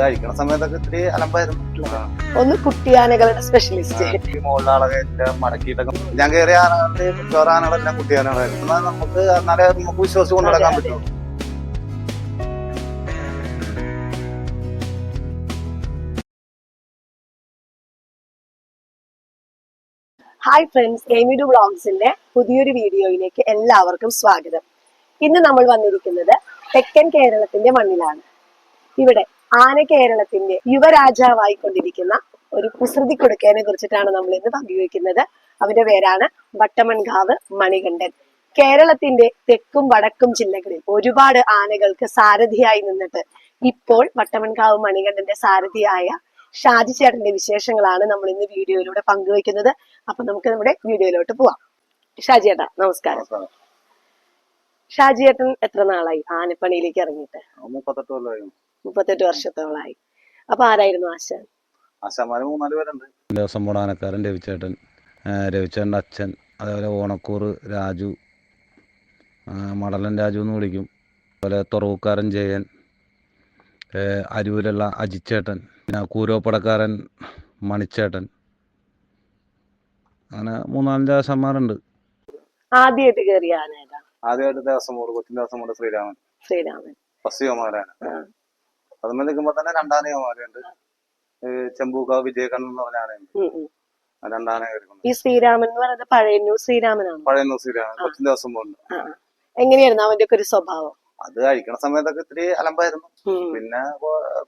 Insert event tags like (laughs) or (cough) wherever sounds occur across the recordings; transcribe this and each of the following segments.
കഴിക്കണ സമയത്തൊക്കെ ഇത്തിരി അലമ്പായിരുന്നു. ഒന്ന് കുട്ടിയാനകളുടെ സ്പെഷ്യലിസ്റ്റ് ഈ മുകളിലെ ആളെ എല്ലാം മടക്കിയിട്ടൊക്കെ ഞാൻ കയറിയ ആനകളുടെ മിക്കവാറും ആനകളെല്ലാം കുട്ടിയാനകളായിരുന്നു. എന്നാൽ നമുക്ക് എന്നാലേ നമുക്ക് വിശ്വസിച്ച് കൊണ്ടു നടക്കാൻ പറ്റുള്ളൂ. ഹായ് ഫ്രണ്ട്സ് എമിഡു ബ്ലോഗ്സിന്റെ പുതിയൊരു വീഡിയോയിലേക്ക് എല്ലാവർക്കും സ്വാഗതം. ഇന്ന് നമ്മൾ വന്നിരിക്കുന്നത് തെക്കൻ കേരളത്തിന്റെ മണ്ണിലാണ്. ഇവിടെ ആന കേരളത്തിന്റെ യുവരാജാവായി കൊണ്ടിരിക്കുന്ന ഒരു കുസൃതി കൊടുക്കേനെ കുറിച്ചിട്ടാണ് നമ്മൾ ഇന്ന് പങ്കുവയ്ക്കുന്നത്. അവന്റെ പേരാണ് വട്ടമൺകാവ് മണികണ്ഠൻ. കേരളത്തിന്റെ തെക്കും വടക്കും ജില്ലകളിൽ ഒരുപാട് ആനകൾക്ക് സാരഥിയായി നിന്നിട്ട് ഇപ്പോൾ വട്ടമൺകാവ് മണികണ്ഠന്റെ സാരഥിയായ ഷാജി ചേട്ടന്റെ വിശേഷങ്ങളാണ് നമ്മൾ ഇന്ന് വീഡിയോയിലൂടെ പങ്കുവയ്ക്കുന്നത്. അപ്പൊ നമുക്ക് നമ്മുടെ വീഡിയോയിലോട്ട് പോവാം. ഷാജി ചേട്ടാ നമസ്കാരം. ഷാജി ചേട്ടൻ എത്ര നാളായി ആനപ്പണിയിലേക്ക് ഇറങ്ങിയിട്ട്? മുപ്പത്തെട്ട് വർഷത്തോളായി. അപ്പൊ ആരായിരുന്നു ആശാൻ ആശാമാര് മൂന്നാൽ പേരുണ്ട്. ദിവസം പോടാനക്കാരൻ രവിച്ചേട്ടൻ രവിച്ചേട്ടന്റെ അച്ഛൻ അതേപോലെ ഓണക്കൂർ രാജു മടലൻ രാജു എന്ന് വിളിക്കും. അതുപോലെ തുറവുക്കാരൻ ജയൻ അരൂരുള്ള അജിച്ചേട്ടൻ പിന്നെ കൂരോപ്പടക്കാരൻ മണിച്ചേട്ടൻ. അങ്ങനെ മൂന്നാലഞ്ച് ആശാന്മാരുണ്ട്. ആദ്യമായിട്ട് കയറിയ ആദ്യമായിട്ട് Devaswom board Cochin Devaswom board Sreeraman. Sreeraman. First അതുമ്പോൾ നിൽക്കുമ്പോ തന്നെ രണ്ടാന യോമാരുണ്ട് ചെമ്പൂക്കാവ് വിജയകണ്ണൻ എന്ന് പറഞ്ഞ ആനയുണ്ട് രണ്ടാന ഈ ശ്രീരാമൻ എന്ന് പറയുന്നത് പഴയന്നൂർ ശ്രീരാമനാണ്. പഴയ ശ്രീരാമൻ. കൊച്ചിൻ ദിവസം ബോർഡ് എങ്ങനെയായിരുന്നു അവന്റെ ഒക്കെ ഒരു സ്വഭാവം? അത് കഴിക്കണ സമയത്തൊക്കെ ഇത്തിരി അലമ്പായിരുന്നു. പിന്നെ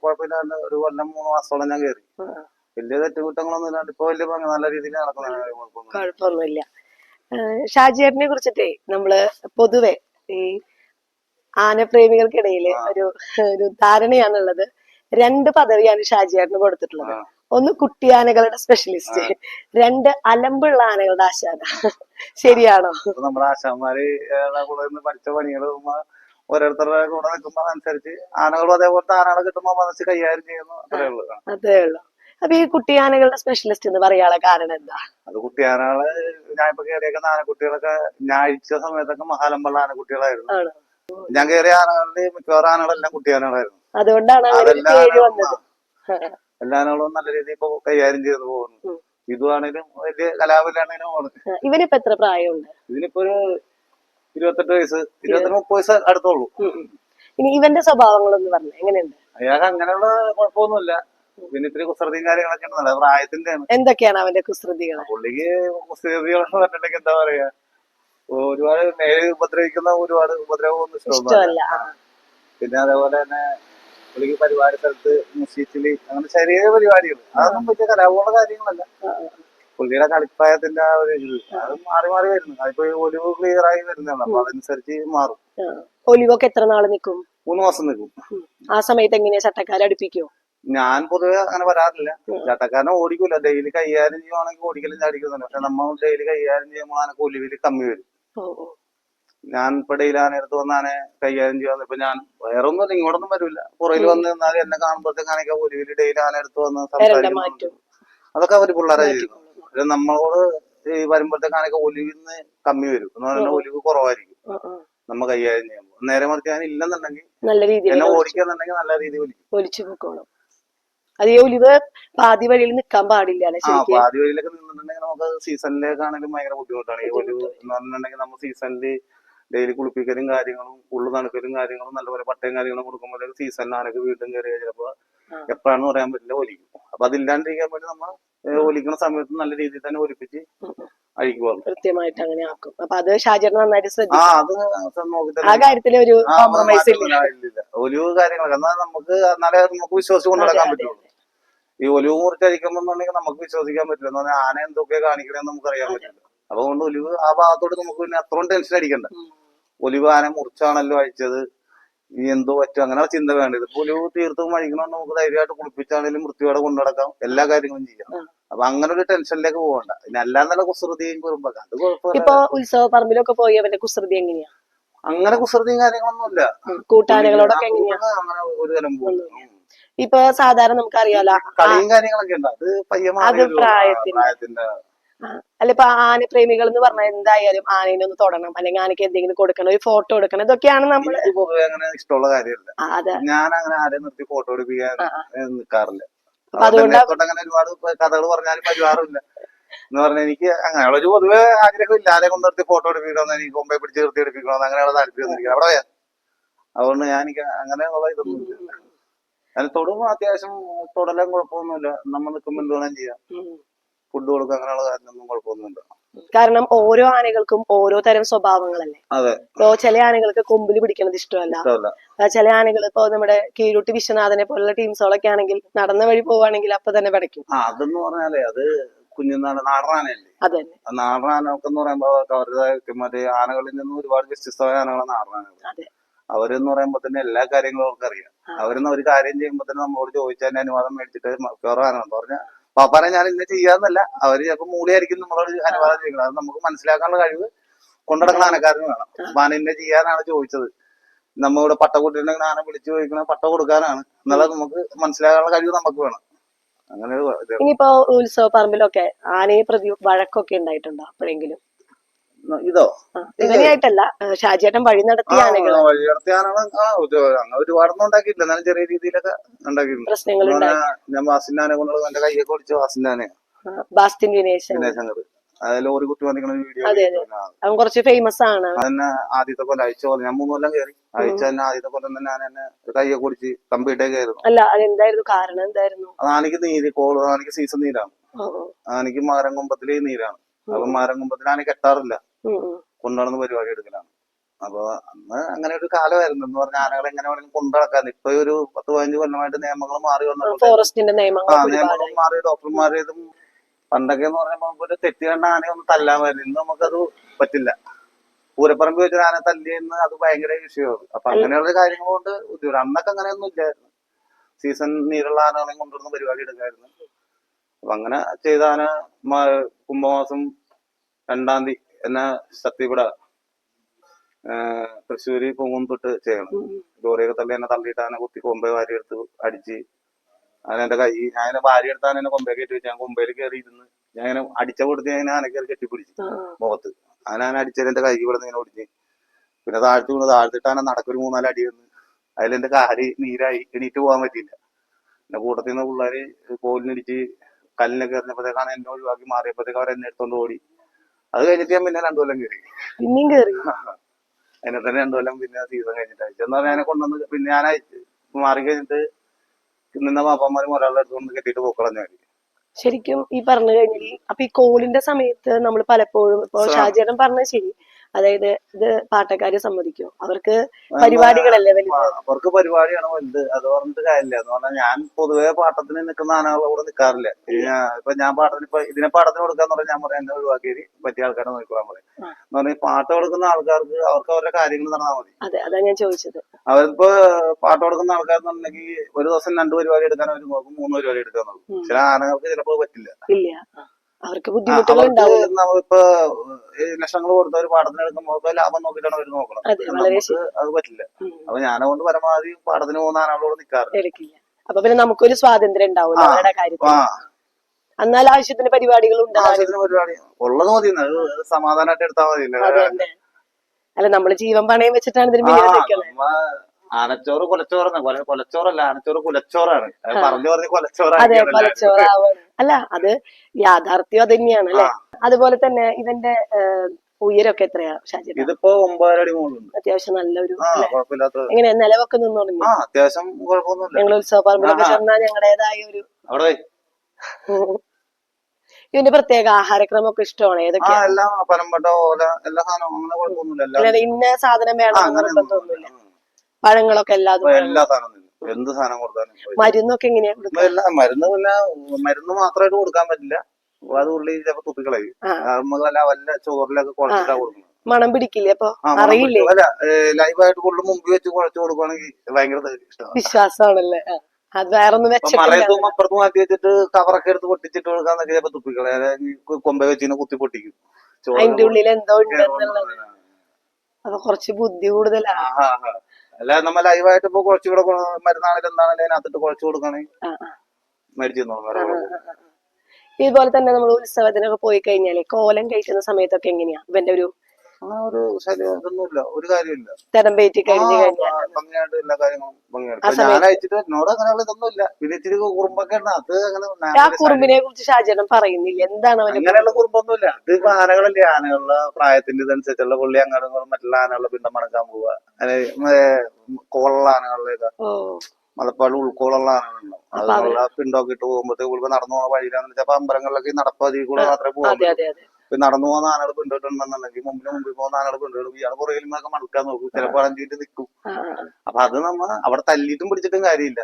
കുഴപ്പമില്ലാണ്ട് ഒരു കൊല്ലം മൂന്ന് മാസത്തോളം ഞാൻ കയറി. വലിയ തെറ്റുകുറ്റങ്ങളൊന്നും ഇല്ലാണ്ട് ഇപ്പൊ വലിയ നല്ല രീതിയിൽ നടക്കുന്ന കുഴപ്പമൊന്നും കുഴപ്പമൊന്നുമില്ല. ഷാജിയേട്ടനെ കുറിച്ചിട്ടേ നമ്മൾ പൊതുവെ ഈ ആനപ്രേമികൾക്കിടയിൽ ഒരു ഒരു ധാരണയാണുള്ളത്. രണ്ട് പദവിയാണ് ഷാജിയേട്ടന് കൊടുത്തിട്ടുള്ളത്. ഒന്ന് കുട്ടിയാനകളുടെ സ്പെഷ്യലിസ്റ്റ് രണ്ട് അലമ്പുള്ള ആനകളുടെ ആശാന. ശരിയാണോ? നമ്മുടെ ആശാന്മാര് പഠിച്ച പണികൾ ഓരോരുത്തരുടെ കൂടെ നിൽക്കുമ്പോ അനുസരിച്ച് ആനകളും അതേപോലത്തെ ആനകളെ കിട്ടുമ്പോ മനസ്സ് കൈകാര്യം ചെയ്യുന്നു. അത്രേ ഉള്ളൂ. അത്രേ അതേ ഉള്ളൂ. അപ്പൊ ഈ കുട്ടിയാനകളുടെ സ്പെഷ്യലിസ്റ്റ് എന്ന് പറയാനുള്ള കാരണം എന്താ? അത് കുട്ടിയാനകൾ ഞാൻ ഇപ്പൊ കയറിയേക്കുന്ന ആനക്കുട്ടികളൊക്കെ ഞായറാഴ്ച സമയത്തൊക്കെ മഹാലമ്പുള്ള ആനക്കുട്ടികളായിരുന്നു. ഞാൻ കയറിയ ആനകളിൽ മിക്കവാറും ആനകളെല്ലാം കുട്ടിയാനകളായിരുന്നു അതുകൊണ്ടാണ് എല്ലാ ആനകളും നല്ല രീതിയിൽ ഇപ്പൊ കൈകാര്യം ചെയ്തു പോകുന്നു. ഇതുവാണേലും വലിയ കലാപരിയാണേലും പോകുന്നത് ഇവനിപ്പോ എത്ര പ്രായമുണ്ട്? ഇതിനിപ്പോ ഒരു ഇരുപത്തെട്ട് വയസ്സ് ഇരുപത്തെട്ട് മുപ്പത് വയസ്സ് അടുത്തുള്ളൂ. ഇനി ഇവന്റെ സ്വഭാവങ്ങളൊന്നും പറഞ്ഞു എങ്ങനെയുണ്ട്? അയാൾക്ക് അങ്ങനെയുള്ള കുഴപ്പമൊന്നുമില്ല. പിന്നെ ഇത്തിരി കുസൃതിയും കാര്യങ്ങളൊക്കെ ഉണ്ടല്ലോ പ്രായത്തിന്റെ ആണ് എന്തൊക്കെയാണ് അവന്റെ കുസൃതികൾ പുള്ളിക്ക് കുസൃതികൾ പറഞ്ഞിട്ടുണ്ടെങ്കിൽ എന്താ പറയാ? ഒരുപാട് നേരെ ഉപദ്രവിക്കുന്ന ഒരുപാട് ഉപദ്രവമൊന്നും ഇഷ്ടമല്ല. പിന്നെ അതേപോലെ തന്നെ പുള്ളിക്ക് പരിപാടി സ്ഥലത്ത് മുസീച്ചിൽ അങ്ങനെ ചെറിയ പരിപാടികൾ അതൊന്നും പറ്റിയ കലാപമുള്ള കാര്യങ്ങളല്ല. പുള്ളിയുടെ കളിപ്പായത്തിന്റെ ആ ഒരു ഇത്. അത് മാറി മാറി വരുന്നു. അതിപ്പോ ഒലിവ് ക്ലിയർ ആയി വരുന്നതാണ്. അപ്പൊ അതനുസരിച്ച് മാറും. ഒലിവൊക്കെ എത്ര നാൾ നിൽക്കും മൂന്ന് മാസം നിൽക്കും ആ സമയത്ത് എങ്ങനെയാ ചട്ടക്കാരെ അടുപ്പിക്കോ? ഞാൻ പൊതുവെ അങ്ങനെ വരാറില്ല. ചട്ടക്കാരനെ ഓടിക്കൂല. ഡെയിലി കൈകാര്യം ചെയ്യുവാണെങ്കിൽ ഓടിക്കലും ചാടിക്കുന്നുണ്ട് പക്ഷെ നമ്മൾ ഡെയിലി കൈകാര്യം ചെയ്യുമ്പോൾ ആനക്ക് ഒലിവിൽ കമ്മി വരും. ഞാൻ ഇപ്പൊ ആ നേരത്ത് വന്നാണ് കൈകാര്യം ചെയ്യാന്ന് ഇപ്പൊ ഞാൻ വേറെ ഒന്നും ഇങ്ങോട്ടൊന്നും വരില്ല. പുറയിൽ വന്ന് നിന്നാൽ എന്നെ കാണുമ്പോഴത്തേക്കാണെങ്കിൽ ഒരു വലിയ ഡെയിലി ആ നേരത്ത് വന്ന് മാറ്റും. അതൊക്കെ അവർ പിള്ളേരെ ചെയ്യും. നമ്മളോട് ഈ വരുമ്പോഴത്തേക്ക് ആനൊക്കെ ഒലിവിന്ന് കമ്മി വരും. എന്ന് പറഞ്ഞാൽ ഒലിവ് കുറവായിരിക്കും. നമ്മ കൈകാര്യം ചെയ്യുമ്പോൾ നേരെ മറിച്ച് ഞാൻ ഇല്ലെന്നുണ്ടെങ്കിൽ എന്നെ ഓടിക്കാന്നുണ്ടെങ്കിൽ നല്ല രീതിയിൽ ഒലിച്ചു പൊക്കോളും. അത് ഒലിവ് പാതി വഴിയിൽ നിൽക്കാൻ പാടില്ല അല്ലെ ശരിക്കും? പാതി വഴിയിലൊക്കെ നിന്നിട്ടുണ്ടെങ്കിൽ നമുക്ക് സീസണിലേക്കാണെങ്കിലും ഭയങ്കര ബുദ്ധിമുട്ടാണ്. ഈ ഒലിവ് എന്ന് പറഞ്ഞിട്ടുണ്ടെങ്കിൽ നമ്മൾ സീസണിൽ ഡെയിലി കുളിപ്പിക്കലും കാര്യങ്ങളും ഉള്ളു തണുക്കലും കാര്യങ്ങളും നല്ലപോലെ പട്ടയും കാര്യങ്ങളും കൊടുക്കുമ്പോഴേക്ക് സീസണിലാണെങ്കിൽ വീണ്ടും കയറിയാൽ ചിലപ്പോ ആ. എപ്പോഴാണെന്ന് പറയാൻ പറ്റില്ല ഒലിക്കും. അപ്പൊ അതില്ലാണ്ടിരിക്കാൻ വേണ്ടി നമ്മൾ ഒലിക്കുന്ന സമയത്ത് നല്ല രീതിയിൽ തന്നെ ഒലിപ്പിച്ച് അഴിക്കുവാണ്. കൃത്യമായിട്ട് അങ്ങനെ ആക്കും. അപ്പൊ അത് ഷാജേട്ടൻ നന്നായിട്ട് ശ്രദ്ധിക്കും നോക്കി ആ കാര്യത്തിൽ ഒരു കോംപ്രമൈസ് ഇല്ല. ഒലിവ് കാര്യങ്ങളൊക്കെ. എന്നാൽ നമുക്ക് എന്നാലേ നമുക്ക് വിശ്വസിച്ച് കൊണ്ടുനടക്കാൻ പറ്റുള്ളൂ. ഈ ഒലിവ് മുറിച്ചഴിക്കുമ്പോന്നുണ്ടെങ്കിൽ നമുക്ക് വിശ്വസിക്കാൻ പറ്റില്ല. എന്ന് പറഞ്ഞാൽ ആന എന്തൊക്കെ കാണിക്കണമെന്ന് നമുക്ക് അറിയാൻ പറ്റില്ല. അപ്പൊ അതുകൊണ്ട് ഒലിവ് ആ ഭാഗത്തോട്ട് നമുക്ക് പിന്നെ അത്രയും ടെൻഷൻ അടിക്കണ്ട. ഒലിവ് ആന മുറിച്ചാണല്ലോ അഴിച്ചത്. ഇനി എന്തോ പറ്റും. അങ്ങനെ ചിന്ത വേണ്ടത് ഇപ്പൊ ഒലിവ് തീർത്തും അഴിക്കണം നമുക്ക് ധൈര്യമായിട്ട് കുളിപ്പിച്ചാണെങ്കിലും മൃത്യുവോടെ കൊണ്ടുനടക്കാം. എല്ലാ കാര്യങ്ങളും ചെയ്യാം. അപ്പൊ അങ്ങനെ ഒരു ടെൻഷനിലേക്ക് പോകണ്ട പിന്നെ അല്ലാന്നുള്ള കുസൃതിയും കുറുമ്പൊക്കെ. അത് കുഴപ്പമില്ല. ഇപ്പൊ ഉത്സവ പറമ്പിലൊക്കെ പോയി അവന്റെ കുസൃതി എങ്ങനെയാ? അങ്ങനെ കുസൃതിയും കാര്യങ്ങളൊന്നും ഇല്ല കൂട്ടാനകളോടൊക്കെ അങ്ങനെ ഒരു തരം പോകും ഇപ്പൊ സാധാരണ നമുക്ക് അറിയാലോ അത് പ്രായത്തിന്റെ. അല്ല ഇപ്പൊ ആന പ്രേമികൾ എന്ന് പറഞ്ഞാൽ എന്തായാലും ആനേനെ ഒന്ന് തൊടണം. അല്ലെങ്കിൽ ആനയ്ക്ക് എന്തെങ്കിലും കൊടുക്കണം ഒരു ഫോട്ടോ എടുക്കണം ഇതൊക്കെയാണ് നമ്മൾ പൊതുവെ അങ്ങനെ ഇഷ്ടമുള്ള കാര്യമല്ല. ഞാൻ അങ്ങനെ ആരെയും നിർത്തി ഫോട്ടോ എടുപ്പിക്കാൻ. നിൽക്കാറില്ല അതുകൊണ്ട് അങ്ങനെ ഒരുപാട് കഥകൾ പറഞ്ഞാലും പരിവാറില്ല എന്ന് പറഞ്ഞാൽ എനിക്ക് അങ്ങനെയുള്ള ഒരു പൊതുവെ ആഗ്രഹമില്ല ആരെ കൊണ്ട് നിർത്തി ഫോട്ടോ എടുപ്പിക്കണമെന്ന് എനിക്ക് കൊമ്പെ പിടിച്ച് നിർത്തി എടുപ്പിക്കണമെന്ന് അങ്ങനെയുള്ള താല്പര്യം അവിടെ. അതുകൊണ്ട് ഞാൻ എനിക്ക് അങ്ങനെയുള്ള ഇതൊന്നും അതിന് തൊടുമ്പോ അത്യാവശ്യം തൊടലും കുഴപ്പമൊന്നുമില്ല. നമ്മൾ നിൽക്കുമ്പോൾ എന്ത് വേണം ചെയ്യാം. ഫുഡ് കൊടുക്കുക അങ്ങനെയുള്ള കാര്യമൊന്നും കുഴപ്പമൊന്നുമില്ല. കാരണം ഓരോ ആനകൾക്കും ഓരോ തരം സ്വഭാവങ്ങളല്ലേ? അതെ. ഇപ്പോ ചില ആനകൾക്ക് കൊമ്പിൽ പിടിക്കണത് ഇഷ്ടമല്ല. ചില ആനകൾ ഇപ്പോ നമ്മുടെ കീഴൂട്ടി വിശ്വനാഥനെ പോലുള്ള ടീംസുകളൊക്കെ ആണെങ്കിൽ നടന്ന വഴി പോവാണെങ്കിൽ അപ്പൊ തന്നെ പടയ്ക്കും. ആ അതെന്ന് പറഞ്ഞാലേ അത് കുഞ്ഞുനാട് നാടനാനയല്ലേ അതെ നാടനാനൊക്കെ എന്ന് പറയുമ്പോ അവരുടെ മറ്റേ ആനകളിൽ നിന്ന് ഒരുപാട് വ്യത്യസ്തമായ ആനകളാണ് നാടനാനകൾ അതെ. അവരെന്ന് പറയുമ്പോ തന്നെ എല്ലാ കാര്യങ്ങളും അവർക്ക് അറിയാം. അവരെന്ന് ഒരു കാര്യം ചെയ്യുമ്പോ തന്നെ നമ്മളോട് ചോദിച്ചതിന്റെ അനുവാദം മേടിച്ചിട്ട് മിക്കവാറും പറഞ്ഞ പാപ്പാനെ ഞാൻ ഇന്ന് ചെയ്യാന്നല്ല അവർ ചിലപ്പോ മൂളിയായിരിക്കും നമ്മളോട് അനുവാദം ചെയ്യുന്നത്. അത് നമുക്ക് മനസ്സിലാക്കാനുള്ള കഴിവ് കൊണ്ടുനടക്കുന്ന ആനക്കാരന് വേണം. ആന ഇന്നെ ചെയ്യാനാണ് ചോദിച്ചത്. നമ്മളിവിടെ പട്ട കൂട്ടിട്ടുണ്ടെങ്കിൽ ആന വിളിച്ചു ചോദിക്കണ പട്ട കൊടുക്കാനാണ്. എന്നുള്ളത് നമുക്ക് മനസ്സിലാക്കാനുള്ള കഴിവ് നമുക്ക് വേണം. അങ്ങനെ ഇനിയിപ്പോ ഉത്സവ പറമ്പിലൊക്കെ ആനയെ പ്രതി വഴക്കൊക്കെ ഉണ്ടായിട്ടുണ്ടോ അപ്പോഴെങ്കിലും? ഇതോ? ഇതിനായിട്ടല്ല ഷാജിയേട്ടൻ വഴി നടത്തിയ ആനകൾ. വഴി ആ ഒരു- അങ്ങനെ ഒരുപാടൊന്നും ഉണ്ടാക്കിയില്ല എന്നാലും ചെറിയ രീതിയിലൊക്കെ ഉണ്ടാക്കിയിട്ടുണ്ട്. പ്രശ്നങ്ങൾ ഞാൻ വാസിനാനെ കൊണ്ടുള്ള എന്റെ കയ്യൊക്കെ ഒടിച്ച ആ, ബാസ്റ്റിൻ വിനേശൻ. ദിനേശ് ശങ്കർ അത് ലോറി കുട്ടി വന്നിരിക്കുന്ന വീഡിയോ. അവൻ കുറച്ച് ഫേമസ് ആണ്. അതന്നെ ആദ്യത്തെ കൊല്ലം അയച്ച പോലെ. ഞാൻ മൂന്ന് കൊല്ലം കയറി അയച്ച തന്നെ ആദ്യത്തെ കൊല്ലം തന്നെ ഞാൻ എന്നെ കയ്യൊക്കെ ഓടിച്ച് കമ്പിട്ടേക്കായിരുന്നു അല്ല അതെന്തായിരുന്നു? കാരണം എന്തായിരുന്നു? ആനക്ക് നീര് കോൾ ആനയ്ക്ക് സീസൺ നീരാണ്. ആനക്ക് ഓ. ആനയ്ക്ക് മരം കൊമ്പത്തിൽ നീരാണ്. അപ്പൊ മരം കൊമ്പത്തിൽ ആന കെട്ടാറില്ല. കൊണ്ടുനടന്ന് പരിപാടി എടുക്കലാണ്. അപ്പൊ അന്ന് അങ്ങനെ ഒരു കാലമായിരുന്നു. എന്ന് പറഞ്ഞ ആനകളെ എങ്ങനെ വേണമെങ്കിലും കൊണ്ടുനടക്കാൻ ഇപ്പൊ ഒരു പത്ത് പതിനഞ്ച് കൊല്ലമായിട്ട് നിയമങ്ങൾ മാറി വന്നപ്പോൾ ആ മാറി ഡോക്ടർമാർ ഇതും പണ്ടൊക്കെ എന്ന് നമുക്ക് ഒരു തെറ്റ് കണ്ട ആനയെ ഒന്ന് തല്ലാമായിരുന്നു ഇന്ന് നമുക്കത് പറ്റില്ല. പൂരപ്പറമ്പ് വെച്ചൊരു ആന തല്ലിയെന്ന് അത് ഭയങ്കര വിഷയമാണ്. അപ്പൊ അങ്ങനെയുള്ള കാര്യങ്ങൾ കൊണ്ട് ബുദ്ധിമുട്ട്. അന്നൊക്കെ അങ്ങനെയൊന്നും ഇല്ലായിരുന്നു. സീസൺ നീരുള്ള ആനകളെയും കൊണ്ടുവന്ന് പരിപാടി എടുക്കായിരുന്നു. അപ്പൊ അങ്ങനെ ചെയ്ത ആന കുംഭമാസം രണ്ടാം തീയതി എന്നെ സത്യപട തൃശ്ശൂര് തൊട്ട് ചെയ്യണം. ലോറിയൊക്കെ തള്ളി എന്നെ തള്ളിയിട്ട് അതിനെ കുത്തി കൊമ്പേ വാരി എടുത്ത് അടിച്ച് അങ്ങനെ എന്റെ കൈ ഞാൻ എന്നെ വാരി എടുത്താൽ എന്നെ കൊമ്പേ കയറ്റി വെച്ച് ഞാൻ കൊമ്പയിൽ കയറി ഇരുന്ന് ഞാൻ ഇങ്ങനെ അടിച്ച കൊടുത്ത് ഞാൻ ആന കയറി കെട്ടിപ്പിടിച്ചു മുഖത്ത്. ആന അടിച്ചാൽ അടിച്ചത് എന്റെ കൈ ഇവിടെ ഇങ്ങനെ ഒടിഞ്ഞ് പിന്നെ താഴ്ത്തി വീണ് താഴ്ത്തിട്ട് ആന നടക്കൊരു മൂന്നാൽ അടി വന്ന് അതിലെന്റെ കാൽ നീരായി എണീറ്റ് പോകാൻ പറ്റിയില്ല. പിന്നെ കൂട്ടത്തിൽ നിന്ന് പിള്ളേര് കോലിനടിച്ച് കല്ലിനൊക്കെ എറിഞ്ഞപ്പോഴത്തേക്കാണ് എന്നെ ഒഴിവാക്കി മാറിയപ്പോഴത്തേക്ക് അവർ എന്നെ എടുത്തോണ്ട് ഓടി. അത് കഴിഞ്ഞിട്ട് ഞാൻ പിന്നെ രണ്ടു കൊല്ലം കയറി പിന്നെയും കേറി? അതിനെ തന്നെ രണ്ടു കൊല്ലം പിന്നെ സീസൺ കഴിഞ്ഞിട്ട് അയച്ചു. എന്നാൽ ഞാനെ കൊണ്ടുവന്ന് പിന്നെ ഞാൻ അയച്ചു. മാറി കഴിഞ്ഞിട്ട് നിന്ന പാപ്പന്മാരും ഒരാളുടെ അടുത്ത് കെട്ടിയിട്ട് പോക്കളഞ്ഞു മതി ശരിക്കും ഈ പറഞ്ഞു കഴിഞ്ഞാൽ അപ്പൊ ഈ കോളിന്റെ സമയത്ത് നമ്മൾ പലപ്പോഴും ഇപ്പൊ ഷാജി പറഞ്ഞ ശരി. അതായത് ഇത് പാട്ടക്കാരെ സമ്മതിക്കും? അവർക്ക് പരിപാടികളല്ലേ വലുത്? അവർക്ക് പരിപാടിയാണ് വലുത്. അത് പറഞ്ഞിട്ട് കാര്യമില്ല. എന്ന് പറഞ്ഞാൽ ഞാൻ പൊതുവേ പാട്ടത്തിന് നിൽക്കുന്ന ആനകളെ കൂടെ നിൽക്കാറില്ല. ഇപ്പൊ ഞാൻ പാട്ടത്തിന് ഇപ്പൊ ഇതിനെ പാട്ടത്തിന് കൊടുക്കാന്ന് പറഞ്ഞാൽ ഞാൻ പറയാം എന്നെ ഒഴിവാക്കിയത് പറ്റിയ ആൾക്കാരെ നോക്കിക്കൊള്ളാൻ പറയും. എന്ന് പറഞ്ഞാൽ പാട്ട് കൊടുക്കുന്ന ആൾക്കാർക്ക് അവർക്ക് അവരുടെ കാര്യങ്ങൾ നടന്നാൽ മതി. അതെ അതാ ഞാൻ ചോദിച്ചത്. അവരിപ്പോ പാട്ട് കൊടുക്കുന്ന ആൾക്കാരെന്നുണ്ടെങ്കിൽ ഒരു ദിവസം രണ്ട് പരിപാടി എടുക്കാൻ അവർ നോക്കും മൂന്ന് പരിപാടി എടുക്കാൻ നോക്കും. ചില ആനകൾക്ക് ചിലപ്പോൾ പറ്റില്ല. ഇല്ല. അവർക്ക് നമ്മളിപ്പോ ലക്ഷങ്ങൾ കൊടുത്ത ഒരു പാടത്തിന് എടുക്കുമ്പോൾ ലാഭം നോക്കിയിട്ടാണ് അവർ നോക്കണം അതെ അത് പറ്റില്ല. അപ്പൊ ഞാനതുകൊണ്ട് പരമാവധി പാടത്തിന് പോകുന്ന ആനകളോട് നിൽക്കാറ് അപ്പൊ പിന്നെ നമുക്കൊരു സ്വാതന്ത്ര്യം ഉണ്ടാവും. അവരുടെ കാര്യത്തിൽ എന്നാൽ ആവശ്യത്തിന് പരിപാടികൾ ആവശ്യത്തിന് പരിപാടി. ഉള്ളത് മതി അത് സമാധാനമായിട്ട് എടുത്താൽ മതി അതെ അതെ. അല്ല നമ്മൾ ജീവൻ പണയം വെച്ചിട്ടാണ് ഇതിന് ആനച്ചോറ് കൊലച്ചോറാണ് കൊല കൊലച്ചോറല്ല ആനച്ചോറ് കുലച്ചോറാണ്. അത്. പറഞ്ഞു പറഞ്ഞ് അതെ കൊലച്ചോറാണ് അല്ല അത് യാഥാർത്ഥ്യം അത് തന്നെയാണ് അല്ലെ അതുപോലെ തന്നെ ഇവന്റെ ഉയരൊക്കെ എത്രയാ ഷാജി ഇതിപ്പോ ഒമ്പതരടി മുകളിലുണ്ട്. അത്യാവശ്യം നല്ലൊരു എങ്ങനെ നിലവൊക്കെ നിന്ന് തുടങ്ങി? അത്യാവശ്യം കുഴപ്പമൊന്നുമില്ല. ഞങ്ങൾ. ചെന്നാൽ ഞങ്ങളുടേതായ ഒരു. (laughs) ഇതിന്റെ പ്രത്യേക ആഹാരക്രമൊക്കെ ഇഷ്ടമാണ് ആ ഏതൊക്കെയാ? എല്ലാം പനമ്പട്ട ഓല എല്ലാ സാധനവും അങ്ങനെ കുഴപ്പമൊന്നുമില്ല. ഇന്ന സാധനം വേണം നിർബന്ധമൊന്നുമില്ല. പഴങ്ങളൊക്കെ എല്ലാതും എല്ലാ സാധനവും. എന്ത് സാധനം കൊടുത്താലും. മരുന്നൊക്കെ എങ്ങനെയാ മരുന്ന് പിന്നെ മരുന്ന് മാത്രമായിട്ട് കൊടുക്കാൻ പറ്റില്ല. അത് ഉള്ളി ചിലപ്പോ തുപ്പിക്കളയും. ആ. വല്ല ചോറിലൊക്കെ കുഴച്ചിട്ടാ കൊടുക്കുന്നത്. മണം പിടിക്കില്ലേ അപ്പൊ? അറിയില്ലേ. അല്ല ലൈവായിട്ട് കൂടുതൽ മുമ്പ് വെച്ച് കുഴച്ച് കൊടുക്കുവാണെങ്കിൽ ഭയങ്കര വിശ്വാസമാണല്ലേ? അത് വേറൊന്നും മറയത്തും അപ്പുറത്തും മാറ്റി വെച്ചിട്ട് കവറൊക്കെ എടുത്ത് പൊട്ടിച്ചിട്ട് കൊടുക്കാന്നൊക്കെ ചിലപ്പോ തുപ്പിക്കളെ കൊമ്പ വെച്ചിനെ കുത്തി പൊട്ടിക്കും. അതിന്റെ ഉള്ളിൽ എന്തോ ഉണ്ടെന്നുള്ളത്. അപ്പൊ കുറച്ച് ബുദ്ധി കൂടുതലാണ് ആ. അല്ല നമ്മ ലൈവായിട്ട് ഇപ്പൊ കുറച്ചുകൂടെ മരുന്നാണെങ്കിലും എന്താണെങ്കിലും അതിനകത്തിട്ട് കുഴച്ച് കൊടുക്കണേ. കുഴപ്പമില്ല. ഇതുപോലെ തന്നെ നമ്മൾ ഉത്സവത്തിനൊക്കെ പോയി കഴിഞ്ഞാൽ കോലം കഴിക്കുന്ന സമയത്തൊക്കെ എങ്ങനെയാ? ഇവന്റെ ഒരു അങ്ങനെ ഒരു ഇതൊന്നുമില്ല. ഒരു കാര്യമില്ല തരം പേറ്റി കഴിഞ്ഞു കഴിഞ്ഞാൽ ഭംഗിയായിട്ട് എല്ലാ കാര്യങ്ങളും ഭംഗിയായിട്ട്. ഞാൻ അയച്ചിട്ട് എന്നോട് അങ്ങനെയുള്ള ഇതൊന്നുമില്ല പിന്നെ ഇച്ചിരി കുറുമ്പൊക്കെ ഉണ്ട്. അത് അങ്ങനെ ആ കുറുമ്പിനെ കുറിച്ച് ഷാജനം പറയുന്നില്ല. എന്താണ് അങ്ങനെയുള്ള കുറുമ്പൊന്നുമില്ല. ഇത് ഇപ്പൊ ആനകളല്ലേ? ആനകളുടെ പ്രായത്തിന്റെ ഇതനുസരിച്ചുള്ള പുള്ളി അങ്ങോട്ടും മറ്റുള്ള ആനകളുടെ പിണ്ടം മണക്കാൻ പോവുക കോളുള്ള ആനകളിലേക്ക് മലപ്പാട് ഉൾക്കോളുള്ള ആനകളുണ്ടാവും. അതുള്ള പിണ്ടൊക്കെ ഇട്ട് പോകുമ്പോഴത്തേക്ക് നടന്നു പോകുന്ന വഴിയിലാണെന്ന് വെച്ചാൽ അമ്പലങ്ങളിലൊക്കെ നടപ്പാതി കൂടെ മാത്രമേ അതെ. ഇപ്പൊ നടന്നു പോകുന്ന ആനകൾ പിണ്ടിട്ടുണ്ടെന്നുണ്ടെങ്കിൽ മുമ്പിൽ മുമ്പിൽ പോകുന്ന ആനകൾ പിണ്ടിടും ഇയാൾ പുറകിൽ നിന്നൊക്കെ മടുക്കാൻ നോക്കും. ചിലപ്പോൾ അഞ്ചിട്ട് നിൽക്കും. അപ്പൊ അത് നമ്മ അവിടെ തല്ലിയിട്ടും പിടിച്ചിട്ടും കാര്യമില്ല.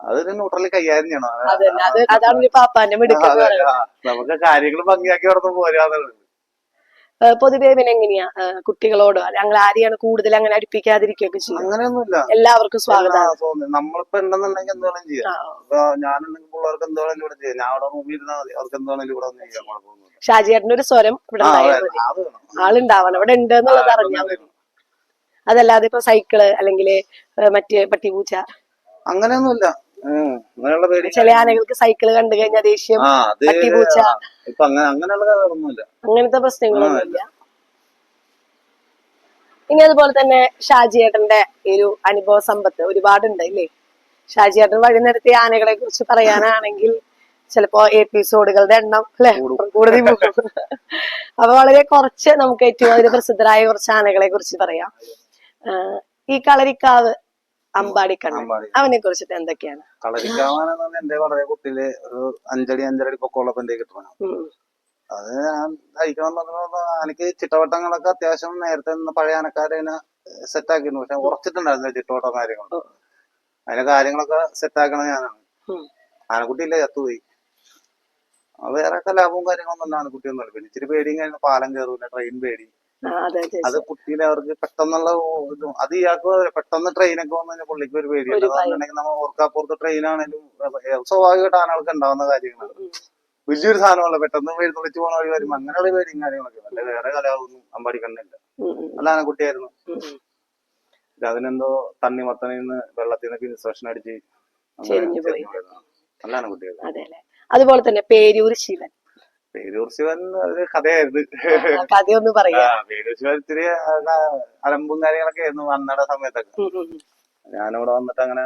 അതൊരു ന്യൂട്രലി കൈകാര്യം ചെയ്യണം. നമുക്ക് കാര്യങ്ങൾ ഭംഗിയാക്കി നടന്നു പോരാന്നുള്ളത്. പൊതുവേ പിന്നെ എങ്ങനെയാ? കുട്ടികളോടോ ഞങ്ങൾ ആരെയാണ് കൂടുതൽ അങ്ങനെ അടുപ്പിക്കാതിരിക്കുകയൊക്കെ ചെയ്യും അങ്ങനെയൊന്നുമില്ല. എല്ലാവർക്കും സ്വാഗതം. നമ്മളിപ്പോ ഉണ്ടെന്നുണ്ടെങ്കിൽ എന്താണ് ചെയ്യാം. ഞാനുണ്ടെങ്കിൽ പിള്ളേർക്ക് എന്തുവേണം ഇവിടെ ചെയ്യാം. ഞാൻ അവിടെ റൂമിൽ ഇരുന്നാൽ മതി. അവർക്ക് എന്താണ് ഇവിടെ ഒന്നും ചെയ്യാം. കുഴപ്പമൊന്നുമില്ല. ഷാജിയേട്ടന്റെ ഒരു സ്വരം ഇവിടെ ആളുണ്ടാവണം. ഇവിടെ ഉണ്ട് എന്നുള്ളത് അറിഞ്ഞാൽ മതി. അതല്ലാതെ ഇപ്പൊ സൈക്കിൾ അല്ലെങ്കിൽ മറ്റേ പട്ടിപൂച്ച. അങ്ങനെയൊന്നുമില്ല. അങ്ങനെയുള്ള പേടി ചില ആനകൾക്ക് സൈക്കിൾ കണ്ടു കഴിഞ്ഞാൽ ദേഷ്യം പട്ടിപൂച്ച ഇപ്പൊ അങ്ങനെ അങ്ങനെയുള്ള അങ്ങനത്തെ പ്രശ്നങ്ങളൊന്നുമില്ല ഇനി അതുപോലെ തന്നെ ഷാജി ഏട്ടന്റെ ഒരു അനുഭവ സമ്പത്ത് ഒരുപാടുണ്ട് ഇല്ലേ? ഏട്ടൻ വഴി നിരത്തിയ ആനകളെ കുറിച്ച് പറയാനാണെങ്കിൽ ചിലപ്പോ എപ്പിസോഡുകളുടെ എണ്ണം അല്ലെ? കൂടുതൽ അപ്പൊ വളരെ കുറച്ച് നമുക്ക് ഏറ്റവും അതിന് പ്രസിദ്ധരായ കുറച്ച് ആനകളെ കുറിച്ച് പറയാം. ഈ കളരിക്കാവ് അമ്പാടിക്കണ്ണൻ. അമ്പാടി. അവനെ കുറിച്ചിട്ട് എന്തൊക്കെയാണ്? കളരിക്കാവാനെന്ന് എന്റെ വളരെ കുട്ടിയിൽ ഒരു അഞ്ചടി കിട്ടണം. അത് ഞാൻ തയ്ക്കണം എനിക്ക് ചിട്ടവട്ടങ്ങളൊക്കെ അത്യാവശ്യം നേരത്തെ നിന്ന് പഴയ ആനക്കാരെ സെറ്റ് ആക്കിയിരുന്നു. പക്ഷെ ഉറച്ചിട്ടുണ്ടായിരുന്നു ചിട്ടവട്ടം കാര്യങ്ങളൊക്കെ. അതിന്റെ കാര്യങ്ങളൊക്കെ സെറ്റ് ആക്കണത് ഞാനാണ്. ഉം. ആനക്കുട്ടി ഇല്ല ചത്തുപോയി വേറെ ലാഭവും കാര്യങ്ങളൊന്നും ആനക്കുട്ടിയൊന്നുമില്ല. പിന്നെ ഇച്ചിരി പേടിയും കഴിഞ്ഞാൽ പാലം കയറൂല ട്രെയിൻ പേടി. അതെ കുട്ടീനെ അവർക്ക് പെട്ടെന്നുള്ള ഇതും അത് ഇയാൾക്ക് പെട്ടെന്ന് ട്രെയിനൊക്കെ വന്നു കഴിഞ്ഞാൽ പുള്ളിക്ക് ഒരു പേടിയുണ്ട്. അതുകൊണ്ടുണ്ടെങ്കിൽ നമ്മൾ ഓർക്കാപ്പുറത്ത് ട്രെയിൻ ആണെങ്കിലും സ്വാഭാവികമായിട്ട് ആനകൾക്ക് ഉണ്ടാവുന്ന കാര്യങ്ങളാണ്. വലിയൊരു സാധനമല്ല പെട്ടെന്ന് എഴുന്നള്ളിച്ച് പോണ വഴി വരും. അങ്ങനെയുള്ള പേടിയും കാര്യങ്ങളൊക്കെ. അല്ല വേറെ കലാവൊന്നും അമ്പാടി കണ്ണില്ല അതാണ് കുട്ടിയായിരുന്നു. ആനക്കുട്ടിയായിരുന്നു അതിനെന്തോ തണ്ണിമത്തനിൽ നിന്ന് വെള്ളത്തിൽ നിന്നൊക്കെ ഇൻസ്ട്രക്ഷൻ അടിച്ച്. നല്ല ആനക്കുട്ടിയായിരുന്നു അതെ അതുപോലെ തന്നെ പേരൂർ ശിവൻ. പേരൂർ ശിവൻ ഒരു കഥയായിരുന്നു. ആ, പറയാ. പേരൂർ ശിവൻ ഇത്തിരി അലമ്പും കാര്യങ്ങളൊക്കെ ആയിരുന്നു വന്നട സമയത്തൊക്കെ. ഞാനിവിടെ വന്നിട്ട് അങ്ങനെ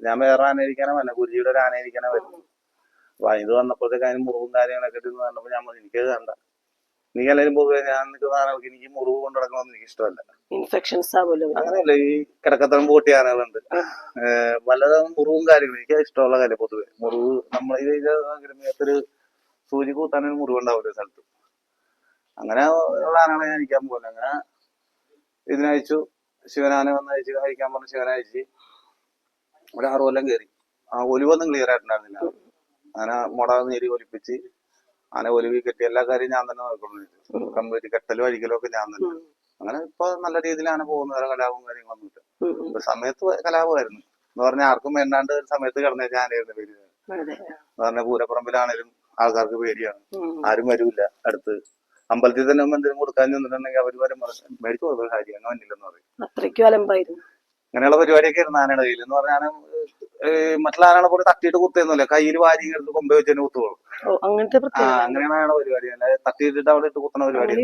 ഞാൻ വേറെ ആനയിരിക്കാനാ വന്നെ ഗുരുജിയുടെ ഒരു ആനയിരിക്കാനാ വരുന്നത് അപ്പൊ ഇത് വന്നപ്പോഴത്തേക്ക് അതിന് മുറിവും കാര്യങ്ങളൊക്കെ ഇട്ട് പറഞ്ഞപ്പോ ഞാൻ എനിക്ക് എനിക്കത് കണ്ട നീ എല്ലാവരും പൊതുവെ ഞാൻ നിൽക്കുന്ന ആനകൾക്ക് എനിക്ക് മുറിവ് കൊണ്ട് നടക്കണമെന്ന് എനിക്ക് ഇഷ്ടമല്ല ഇൻഫെക്ഷൻസ്. അങ്ങനെയല്ല ഈ കിടക്കത്തരം പൂട്ടി ആനകളുണ്ട്. വല്ലതും പലതരം മുറിവും കാര്യങ്ങളും. എനിക്ക് ഇഷ്ടമുള്ള കാര്യം പൊതുവെ. മുറിവ് നമ്മൾ ഇത് മേത്തൊരു സൂചി കൂത്താനൊരു മുറിവുണ്ടാവില്ല സ്ഥലത്ത്. അങ്ങനെ ഉള്ള ആനകളെ ഞാൻ അയക്കാൻ പോലെ അങ്ങനെ ഇതിനയച്ചു ശിവനാന വന്ന് അയച്ച് അയക്കാൻ പറഞ്ഞ. ശിവനയച്ച് ഒരു ആറു കൊല്ലം കയറി ആ ഒലിവൊന്നും ക്ലിയർ ആയിട്ടുണ്ടായിരുന്നില്ല. അങ്ങനെ മുട നേരി ഒലിപ്പിച്ച് ആന ഒലിവി കെട്ടി എല്ലാ കാര്യവും ഞാൻ തന്നെ നോക്കുന്നു കമ്പ്യൂട്ടർ കെട്ടലും അഴിക്കലും ഒക്കെ ഞാൻ തന്നെ. അങ്ങനെ ഇപ്പൊ നല്ല രീതിയിൽ ആന പോകുന്ന. വേറെ കലാപവും കാര്യങ്ങളൊന്നും ഇല്ല. ഒരു സമയത്ത് കലാപമായിരുന്നു. എന്ന് പറഞ്ഞാൽ ആർക്കും വേണ്ടാണ്ട് ഒരു സമയത്ത് കിടന്നേ ഞാനായിരുന്നു പേര് എന്ന് പറഞ്ഞാൽ പൂരപ്പറമ്പിലാണേലും ആൾക്കാർക്ക് പേടിയാണ്. ആരും വരൂല അടുത്ത്. അമ്പലത്തിൽ തന്നെ എന്തെങ്കിലും കൊടുക്കാൻ നിന്നിട്ടുണ്ടെങ്കിൽ അവർ വരെ മേടിച്ചു കൊടുക്കുന്ന കാര്യം അങ്ങനെ വന്നില്ലെന്ന് പറയും. അങ്ങനെയുള്ള പരിപാടിയൊക്കെ ആയിരുന്നു ആനയുടെ കയ്യിൽ എന്ന് പറഞ്ഞാൽ മറ്റുള്ള ആനകളെ പോലെ തട്ടിയിട്ട് കുത്തുന്നില്ല കയ്യിൽ വാരി എടുത്ത് കൊമ്പ വെച്ച് തന്നെ കുത്തുള്ളൂ അങ്ങനെയാണ് അയാളുടെ പരിപാടി. അല്ലെ തട്ടിയിട്ടിട്ട് അവിടെ ഇട്ട് കുത്തുന്ന പരിപാടി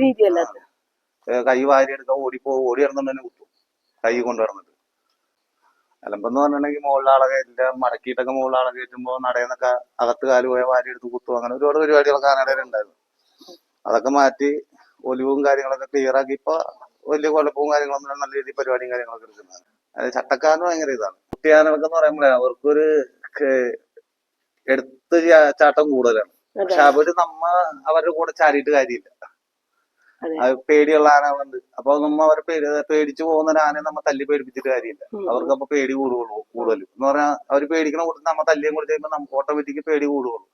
കൈ വാരി എടുക്കുക ഓടിപ്പോ ഓടി ഇറന്നിട്ട് തന്നെ കുത്തും. കൈ കൊണ്ട് നടന്നിട്ട് അലമ്പെന്ന് പറഞ്ഞിട്ടുണ്ടെങ്കിൽ മുകളിലാളെ കയറ്റില്ല മടക്കിയിട്ടൊക്കെ മുകളിലാളെ കയറ്റുമ്പോ നടയെന്നൊക്കെ അകത്ത് കാൽ പോയ വാരി എടുത്ത് കുത്തും. അങ്ങനെ ഒരുപാട് പരിപാടികളൊക്കെ ആനയുടെ ഉണ്ടായിരുന്നു. അതൊക്കെ മാറ്റി ഒലിവും കാര്യങ്ങളൊക്കെ ക്ലിയർ ആക്കി ഇപ്പൊ വലിയ കുഴപ്പവും കാര്യങ്ങളൊന്നും നല്ല രീതിയിൽ പരിപാടിയും കാര്യങ്ങളൊക്കെ എടുക്കുന്നത് അത് ചട്ടക്കാരന് ഭയങ്കര ഇതാണ്. കുട്ടിയാനകളൊക്കെ എന്ന് പറയുമ്പോഴേ അവർക്കൊരു എടുത്ത് ചാട്ടം കൂടുതലാണ്. പക്ഷെ അവർ നമ്മ അവരുടെ കൂടെ ചാടിയിട്ട് കാര്യമില്ല. പേടിയുള്ള ആനകളുണ്ട് അപ്പൊ നമ്മ അവരെ പേടി പേടിച്ചു പോകുന്ന ഒരു ആനയെ നമ്മ തല്ലി പേടിപ്പിച്ചിട്ട് കാര്യമില്ല. അവർക്ക് അപ്പൊ പേടി കൂടുകയുള്ളൂ കൂടുതലും. എന്ന് പറഞ്ഞാൽ അവർ പേടിക്കണ കൂട്ടത്തിൽ നമ്മ തല്ലിയും കൂടി ചെയ്യുമ്പോൾ നമുക്ക് ഓട്ടോമാറ്റിക് പേടി കൂടുകയുള്ളൂ.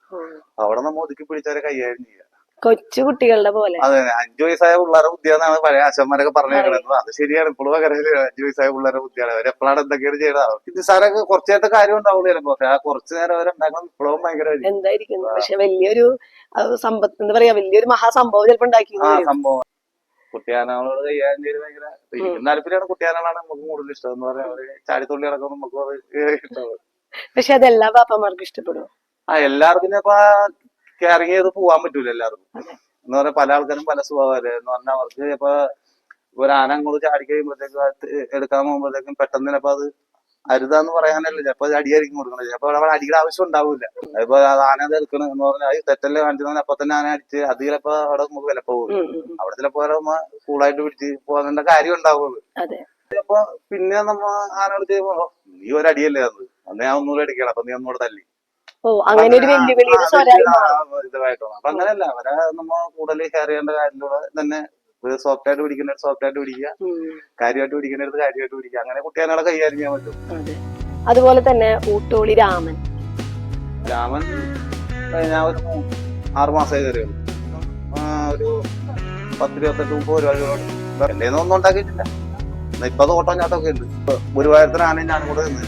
അവിടെ നമ്മ ഒതുക്കി പിടിച്ചവരെ കൈകാര്യം ചെയ്യുക കൊച്ചു കുട്ടികളുടെ പോലെ. അതെ അഞ്ചു വയസ്സായ പിള്ളേരെ ബുദ്ധിയാണെന്നാണ് പഴയ ആശന്മാരൊക്കെ പറഞ്ഞേക്കുന്നത് അത്. ശരിയാണ്. ഇപ്പോഴും അങ്ങനെ അഞ്ചു വയസ്സായ പിള്ളേരെ ബുദ്ധിയാണ്. അവരെപ്പോഴാണ് എന്തൊക്കെയാണ് ചെയ്യണത് അവർക്ക് നിസ്സാരൊക്കെ കുറച്ചു നേരത്തെ കാര്യം ഉണ്ടാവുള്ളൂ ചിലപ്പോ. ആ കുറച്ചു നേരം അവരുണ്ടാക്കണം ഇപ്പോഴും ഭയങ്കര എന്തായിരിക്കും പക്ഷെ വലിയൊരു സമ്പത്ത് എന്താ പറയാ വലിയൊരു മഹാസംഭവം ചിലപ്പോ ഉണ്ടാക്കി സംഭവം. കുട്ടിയാനകളോട് കൈകാര്യം ചെയ്ത് ഭയങ്കര എനിക്കും താല്പര്യമാണ് കുട്ടിയാനകളാണ് നമുക്ക് കൂടുതൽ ഇഷ്ടം. എന്ന് പറയാൻ ചാടിത്തുള്ളി അടക്കം നമുക്ക് അത് ഇഷ്ടമാണ് പക്ഷെ അതെല്ലാ പാപ്പന്മാർക്കും ഇഷ്ടപ്പെടും ആ എല്ലാവർക്കും ഇപ്പൊ കെയറിങ് ചെയ്ത് പോവാൻ പറ്റൂല എല്ലാവർക്കും. എന്ന് പറഞ്ഞാൽ പല ആൾക്കാരും പല സ്വഭാവമല്ലേ എന്ന് പറഞ്ഞാൽ അവർക്ക് ഇപ്പൊ ഒരു ആന അങ്ങോട്ട് ചാടി കഴിയുമ്പോഴത്തേക്കും എടുക്കാൻ പോകുമ്പോഴത്തേക്കും പെട്ടെന്ന് തന്നെ അത് അരുതാന്ന് പറയാനല്ല. ചിലപ്പോ അത് അടിയായിരിക്കും കൊടുക്കണത്. ചിലപ്പോ അവിടെ അടിയുടെ ആവശ്യം ഉണ്ടാവില്ല. അപ്പൊ അത് ആന അത് എടുക്കണം എന്ന് പറഞ്ഞാൽ അത് തെറ്റല്ലേ കാണിച്ചു അപ്പൊ തന്നെ ആന അടിച്ച് അത് ചിലപ്പോ അവിടെ നമുക്ക് വില പോകും. അവിടെ ചിലപ്പോ കൂളായിട്ട് പിടിച്ച് പോകേണ്ട കാര്യം ഉണ്ടാവുള്ളൂ. അപ്പൊ പിന്നെ നമ്മ ആനകൾ ചെയ്യുമ്പോ നീ ഒരു അടിയല്ലേ അത്. അന്ന് ഞാൻ ഒന്നുകൂടെ അടിക്കണം അപ്പൊ നീ ഒന്നുകൂടെ തല്ലി. ഓ അങ്ങനെ ഒരു വെല്ലുവിളിയുടെ സ്വരായി അപ്പൊ അങ്ങനെയല്ല അവരെ നമ്മ കൂടുതൽ കെയർ ചെയ്യേണ്ട കാര്യത്തിലൂടെ തന്നെ സോഫ്റ്റ് ആയിട്ട് പിടിക്കുന്ന സോഫ്റ്റ് ആയിട്ട് പിടിക്കുക കാര്യമായിട്ട് പിടിക്കുന്നിടത്ത് കാര്യമായിട്ട് പിടിക്കുക. അങ്ങനെ കുട്ടികളെ കൈകാര്യം ചെയ്യാൻ പറ്റും. അതുപോലെ തന്നെ ഊട്ടോളി രാമൻ. രാമൻ ഞാൻ ഒരു ആറു മാസമായി കയറിയുള്ളൂ ഒരു പത്തിരുപത്തെട്ട് മുപ്പത് പരിപാടികളോട് എന്റെ ഒന്നും ഉണ്ടാക്കിയിട്ടില്ല. ഇപ്പൊ അത് ഓട്ടം ചാട്ടമൊക്കെ ഉണ്ട്. ഇപ്പൊ ഗുരുവായൂരത്തിന് ആനയും ഞാനും കൂടെ നിന്ന്